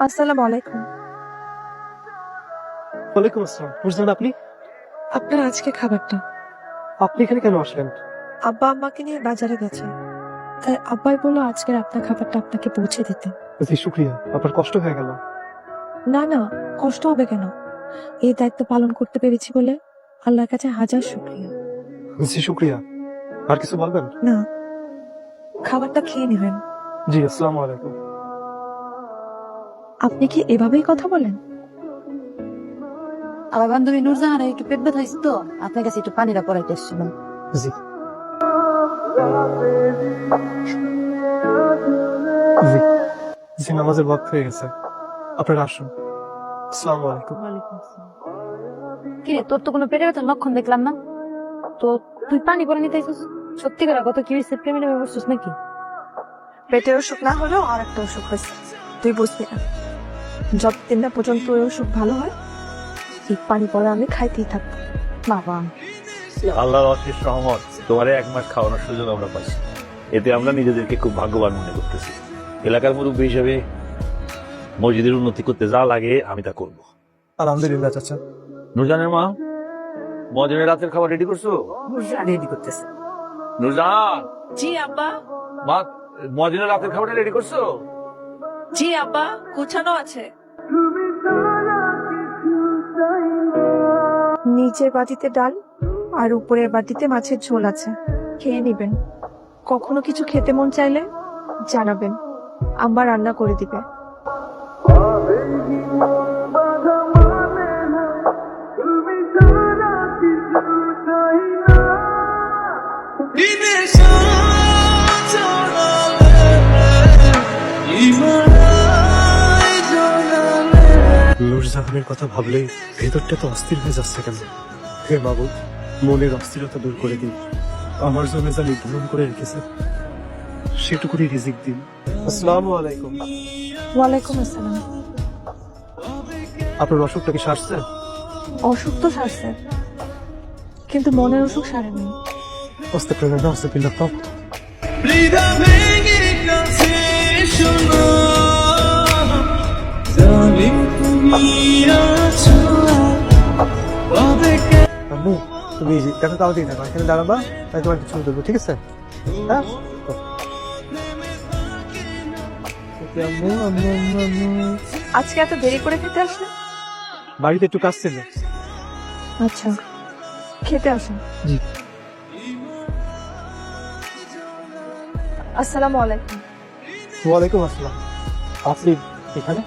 আসসালামু আলাইকুম। ওয়ালাইকুম আসসালাম। বুঝলেন আপনি? আপনার আজকে খাবারটা। আপনি এখানে কেন আসলেন? আব্বা আম্মাকে নিয়ে বাজারে গেছে। তাই আব্বাই বলল আজকের আপনার খাবারটা আপনাকে পৌঁছে দিতে। জি শুক্রিয়া। আপনার কষ্ট হয়ে গেল। না না কষ্ট হবে কেন? এই দায়িত্ব পালন করতে পেরেছি বলে আল্লাহর কাছে হাজার শুক্রিয়া। জি শুক্রিয়া। আর কিছু বলবেন? না খাবারটা খেয়ে নেবেন। জি আসসালামু আলাইকুম। আপনি কি এভাবেই কথা বলেন? আমার বান্ধবী নুরজাহান একটু পেট ব্যথা হয়েছে তো আপনার কাছে একটু পানিটা পড়াইতে এসেছিলাম। জি। জি। জি নামাজের ওয়াক্ত হয়ে গেছে। আপনারা আসুন। আসসালামু আলাইকুম। কি রে তোর তো কোনো পেটে ব্যথার লক্ষণ দেখলাম না? তো তুই পানি পরে নিতে সত্যি করে কত কি হয়েছে? প্রেমে নেমে বসছিস নাকি? পেটের অসুখ না হলেও আর একটা অসুখ হয়েছে। তুই বুঝবি না। যতদিন না পর্যন্ত অসুখ ভালো হয় এই পানি পরে আমি খাইতেই থাকব। বাবা। আল্লাহর অশেষ রহমত তোমারে এক মাস খাওয়ানোর সুযোগ আমরা পাচ্ছি এতে আমরা নিজেদেরকে খুব ভাগ্যবান মনে করতেছি। এলাকার মুরব্বী হিসেবে মসজিদের উন্নতি করতে যা লাগে আমি তা করব। আলহামদুলিল্লাহ চাচা। নুরজানের মা মজনের রাতের খাবার রেডি করছ? রেডি করতেছে। নুরজান! জি আব্বা। মা মজনের রাতের খাবারটা রেডি করছ? জি আব্বা গোছানো আছে। নিচের বাটিতে ডাল আর উপরের বাটিতে মাছের ঝোল আছে। খেয়ে নেবেন। কখনো কিছু খেতে মন চাইলে জানাবেন। আম্মা রান্না করে দিবে। নূরজাহানের কথা ভাবলে ভেতরটা তো অস্থির হয়ে যাচ্ছে কেন? হে বাবু মনের অস্থিরতা দূর করে দিন। আমার জন্য যা নির্ধারণ করে রেখেছে। সেটুকুনি রিজিক দিন। আসসালামু আলাইকুম। ওয়ালাইকুম আসসালাম। আপনার অসুখটা কি সারছে? অসুখ তো সারছে কিন্তু মনের অসুখ সারেনি। অস্তে প্রেরণা অস্তে পিল্লা তো আম্মু তুমি কেন তাও দিয়ে থাকো এখানে দাঁড়াবা তাই তোমার কিছু দেবো ঠিক আছে? হ্যাঁ? আজকে এত দেরি করে খেতে আসলে? বাড়িতে একটু কাজ ছিল। আচ্ছা খেতে আসুন জি। আসসালামু আলাইকুম। ওয়ালাইকুম আসসালাম। আপনি এখানে?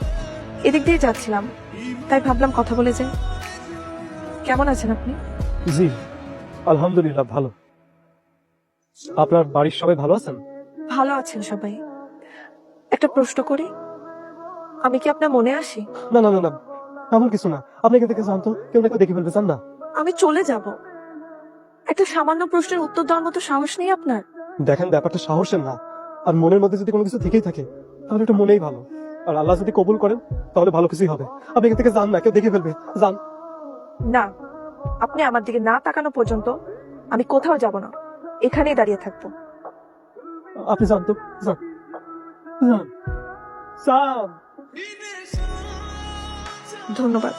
এদিক দিয়ে যাচ্ছিলাম। তাই ভাবলাম কথা বলে যাই। কেমন আছেন আপনি? জি আলহামদুলিল্লাহ ভালো। আপনার বাড়ির সবাই ভালো আছেন? ভালো আছেন সবাই। একটা প্রশ্ন করি আমি কি আপনার মনে আসি? না না না না এমন কিছু না। আপনি এখান থেকে জানতো কেউ না দেখে ফেলবে চান না। আমি চলে যাব। একটা সামান্য প্রশ্নের উত্তর দেওয়ার মতো সাহস নেই আপনার? দেখেন ব্যাপারটা সাহসের না। আর মনের মধ্যে যদি কোনো কিছু থেকেই থাকে তাহলে এটা মনেই ভালো। আর আল্লাহ যদি কবুল করেন তাহলে ভালো কিছুই হবে। আপনি এখান থেকে যান না কেউ দেখে ফেলবে। যান। না আপনি আমার দিকে না তাকানো পর্যন্ত আমি কোথাও যাব না। এখানেই দাঁড়িয়ে থাকব। আপনি যান তো। যান। যান। যান। ধন্যবাদ।